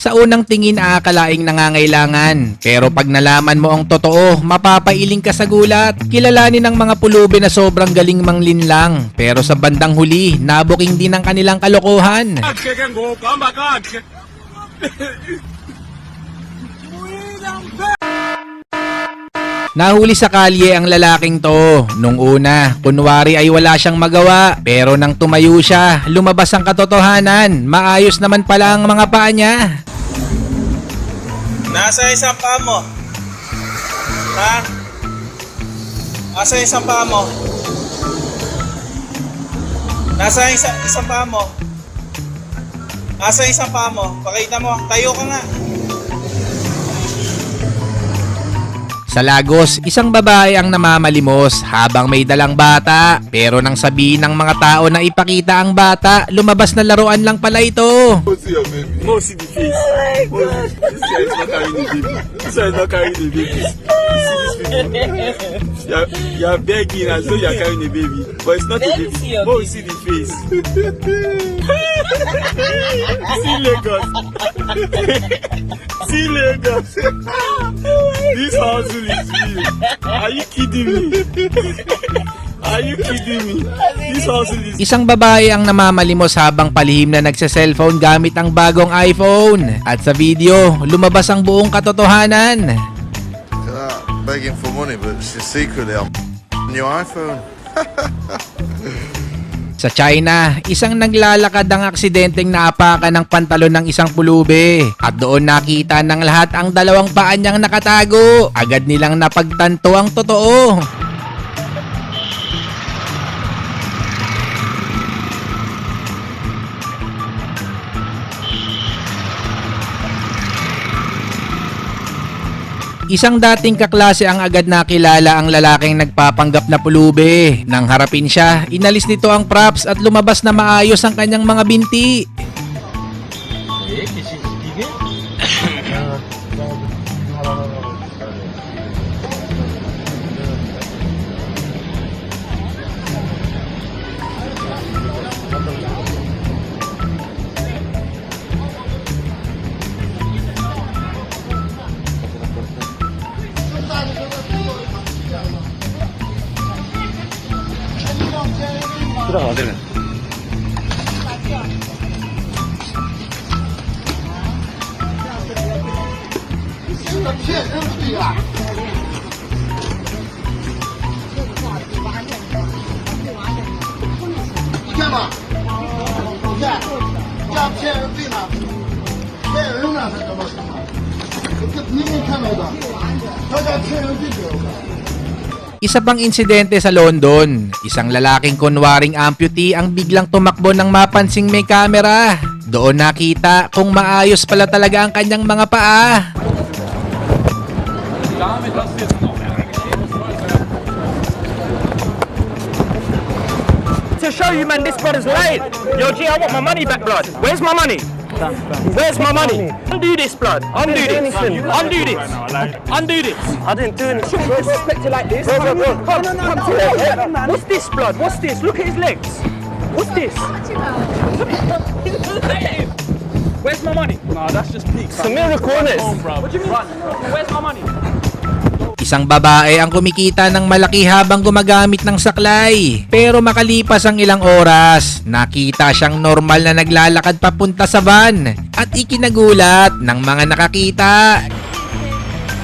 Sa unang tingin aakalaing nangangailangan. Pero pag nalaman mo ang totoo, mapapailing ka sa gulat. Kilalanin ng mga pulubi na sobrang galing manglinlang. Pero sa bandang huli, nabuking din ang kanilang kalokohan. Nahuli sa kalye ang lalaking to. Nung una, kunwari ay wala siyang magawa. Pero nang tumayo siya, lumabas ang katotohanan. Maayos naman pala ang mga paa niya. Nasa isang paa mo. Ha? Nasa isang paa mo. Nasa isa, isang paa mo. Nasa isang paa mo. Pakita mo. Tayo ka nga. Sa Lagos, isang babae ang namamalimos habang may dalang bata. Pero nang sabihin ng mga tao na ipakita ang bata, lumabas na laruan lang pala ito. Go see your baby. Go see the face. Oh my god. This guy is not carrying the baby. This guy is not carrying the baby. You see are, you are begging as though you are carrying a baby. But it's not a baby. Go see the face. see Lagos. see Lagos. this hustle real. Are you kidding me? Are you kidding me? This hustle is Isang babae ang namamalimos habang palihim na nagsa-cellphone gamit ang bagong iPhone. At sa video, lumabas ang buong katotohanan. uh, begging for money, but she's secretly on your iPhone. Sa China, isang naglalakad ang aksidenteng naapakan ng pantalon ng isang pulube. At doon nakita ng lahat ang dalawang paa niyang nakatago. Agad nilang napagtanto ang totoo. Isang dating kaklase ang agad nakilala ang lalaking nagpapanggap na pulube. Nang harapin siya, inalis nito ang props at lumabas na maayos ang kanyang mga binti. 知，这个。骗人费啊！骗吗？骗，这骗人费呢？骗人呢？什么？这明明看到的，他家骗人费多？Isa pang insidente sa London. Isang lalaking kunwaring amputee ang biglang tumakbo ng mapansing may kamera. Doon nakita kung maayos pala talaga ang kanyang mga paa. to show you, man, this brother's lying. Yo, G, I want my money back, blood. Where's my money? Where's my money? Undo this, blood. Undo this. Undo this. Undo this. I didn't do anything. Shouldn't disrespect you like this. Bro, bro, bro. Come, no, no, come to it. What's this, blood? What's this? Look at his legs. What's this? Where's my money? No, that's just peak. It's a miracle, innit? What do you mean? Where's my money? Isang babae ang kumikita ng malaki habang gumagamit ng saklay. Pero makalipas ang ilang oras, nakita siyang normal na naglalakad papunta sa van at ikinagulat ng mga nakakita.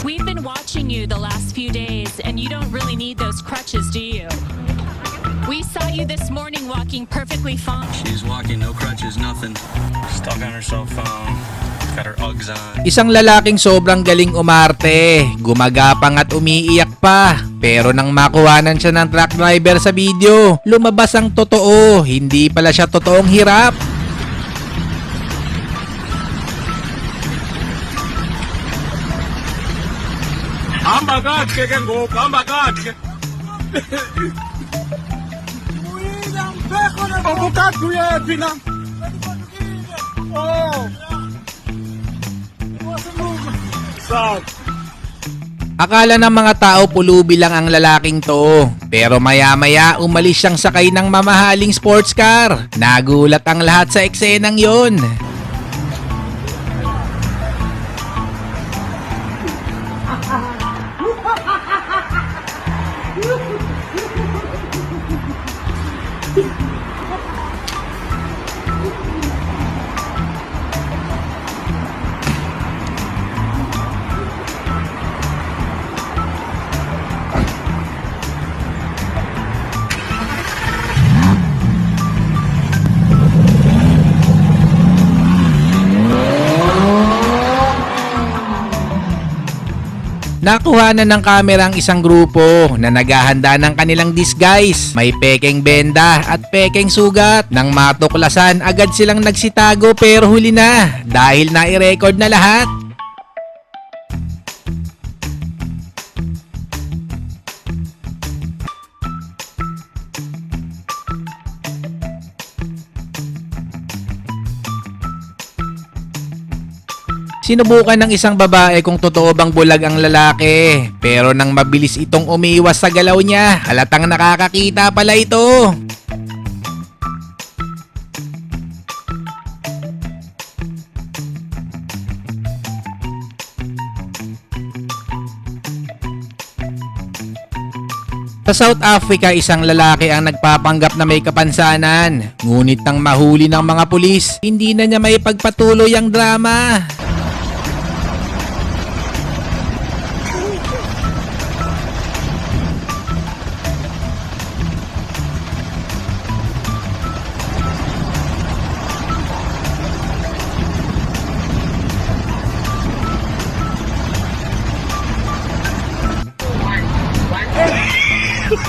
We've been watching you the last few days, and you don't really need those crutches, do you? We saw you this morning walking perfectly fine. She's walking, no crutches, nothing. Stuck on her cell phone. Got her Uggs on. Isang lalaking sobrang galing umarte, gumagapang at umiiyak pa. Pero nang makuhanan siya ng truck driver sa video, lumabas ang totoo, hindi pala siya totoong hirap. ambakathe ke ngoku ambakathe ubukade uyephi na oh Akala ng mga tao pulubi lang ang lalaking to. Pero maya-maya umalis siyang sakay ng mamahaling sports car. Nagulat ang lahat sa eksenang yon. Nakuha na ng kamera ang isang grupo na naghahanda ng kanilang disguise. May pekeng benda at pekeng sugat. Nang matuklasan, agad silang nagsitago pero huli na dahil nai-record na lahat. Sinubukan ng isang babae kung totoo bang bulag ang lalaki. Pero nang mabilis itong umiwas sa galaw niya, halatang nakakakita pala ito. Sa South Africa, isang lalaki ang nagpapanggap na may kapansanan. Ngunit nang mahuli ng mga pulis, hindi na niya may pagpatuloy ang drama.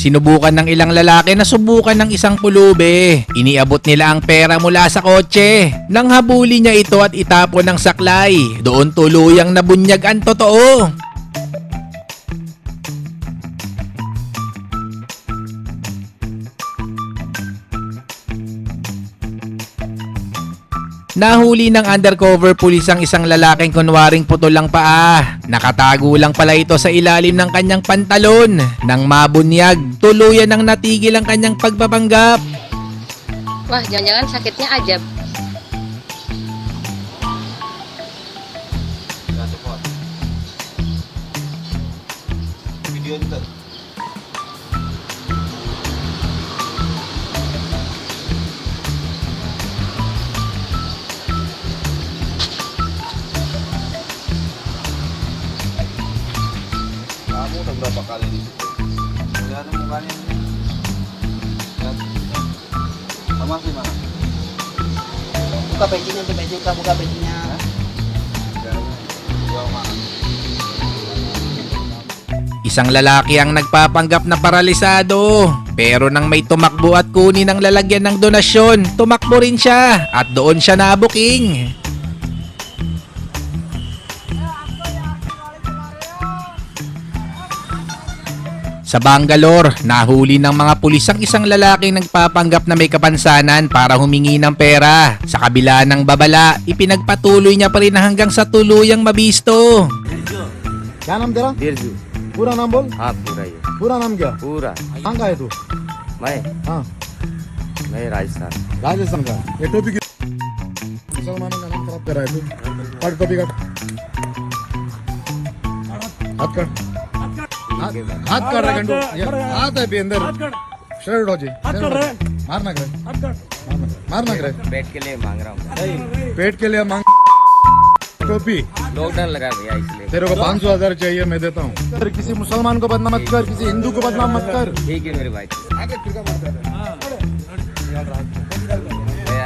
Sinubukan ng ilang lalaki na subukan ng isang pulube. Iniabot nila ang pera mula sa kotse. Nang habuli niya ito at itapon ng saklay, doon tuluyang nabunyag ang totoo. Nahuli ng undercover police ang isang lalaking kunwaring putol lang paa. Nakatago lang pala ito sa ilalim ng kanyang pantalon. Nang mabunyag, tuluyan nang natigil ang kanyang pagpapanggap. Wah, jangan-jangan sakitnya ajab. Buka buka pecinya. Isang lalaki ang nagpapanggap na paralisado. Pero nang may tumakbo at kunin ang lalagyan ng donasyon, tumakbo rin siya at doon siya nabuking. Sa Bangalore, nahuli ng mga pulis ang isang lalaking nagpapanggap na may kapansanan para humingi ng pera. Sa kabila ng babala, ipinagpatuloy niya pa rin hanggang sa tuluyang mabisto. क्या नाम तेरा बिरजू पूरा नाम बोल हाँ पूरा ही पूरा नाम क्या पूरा कहाँ का है तू मैं हाँ मैं राजस्थान राजस्थान का ये टोपी की मुसलमानों का नाम खराब कर रहा है तू काट टोपी काट हाथ काट हाथ हाथ काट रहा गंडू हाथ है भी अंदर शर्ट उठो जी मारना करे मारना मारना करे पेट के लिए मांग रहा हूँ पेट के लिए मांग टोपी लॉकडाउन लगा भैया इसलिए तेरे को पाँच सौ हज़ार चाहिए मैं देता हूँ किसी मुसलमान को बदनाम मत कर किसी हिंदू को बदनाम मत कर ठीक है मेरे भाई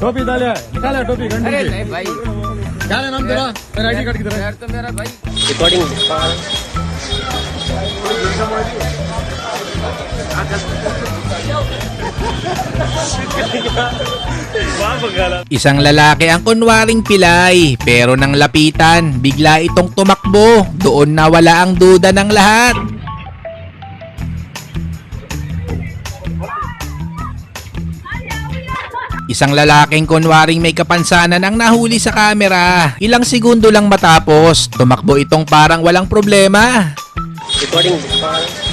टोपी डाले टोपी गंडू की भाई क्या नाम तेरा तेरा आईडी कार्ड किधर है यार तो मेरा भाई Isang lalaki ang kunwaring pilay pero nang lapitan, bigla itong tumakbo. Doon nawala ang duda ng lahat. Isang lalaking kunwaring may kapansanan ang nahuli sa kamera. Ilang segundo lang matapos, tumakbo itong parang walang problema. Recording.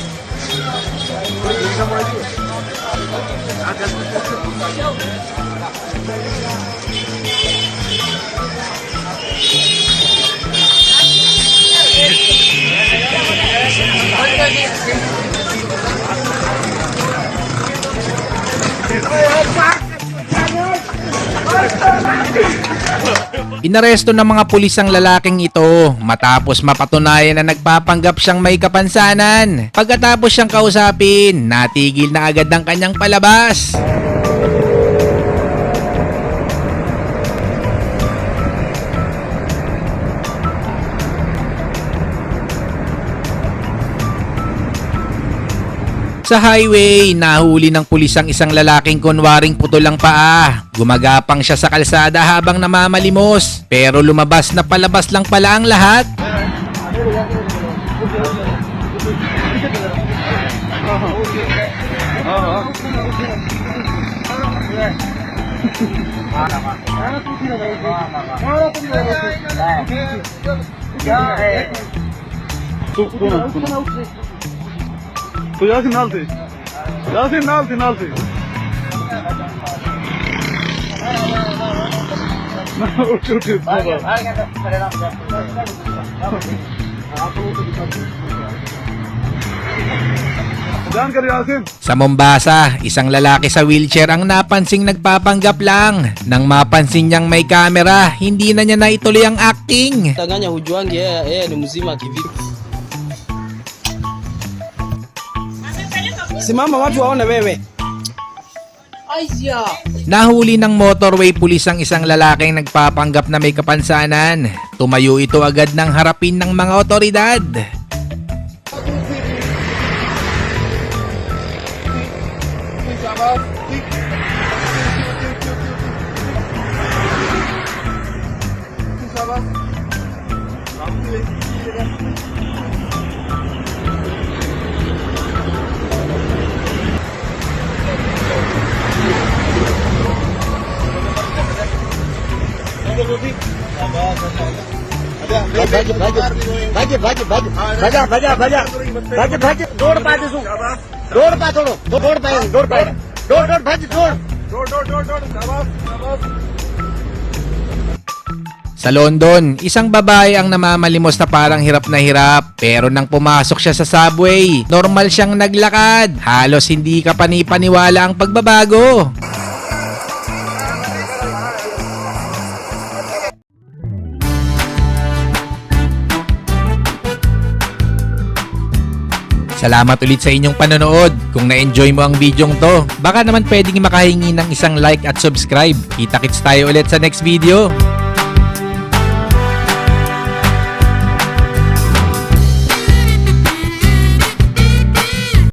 Inaresto ng mga pulis ang lalaking ito matapos mapatunayan na nagpapanggap siyang may kapansanan. Pagkatapos siyang kausapin, natigil na agad ang kanyang palabas. Sa highway, nahuli ng pulis ang isang lalaking kunwaring putol ang paa. Gumagapang siya sa kalsada habang namamalimos. Pero lumabas na palabas lang pala ang lahat. Tu jasi nalti. Jasi nalti, nalti. Uঠ উঠ উঠ Sa Mombasa, isang lalaki sa wheelchair ang napansing nagpapanggap lang. Nang mapansin niyang may kamera, hindi na niya naituloy ang acting. Tanganya hujuangi, eh, ano, eh, ni mzima kivipi. Simama watu waone wewe. Aisha. Nahuli ng motorway pulis ang isang lalaking nagpapanggap na may kapansanan. Tumayo ito agad ng harapin ng mga otoridad. ભાગે ભાગ્ય ભાગ્ય ભાગ્ય ભાગ્યા ભાગ્યા ભાગ્ય ભાગ્ય દોડ પાડે શું દોડ પા થોડો દોડ પાય દોડ sa London, isang babae ang namamalimos na parang hirap na hirap. Pero nang pumasok siya sa subway, normal siyang naglakad. Halos hindi ka panipaniwala ang pagbabago. Salamat ulit sa inyong panonood. Kung na-enjoy mo ang videong to, baka naman pwedeng makahingi ng isang like at subscribe. Kita-kits tayo ulit sa next video.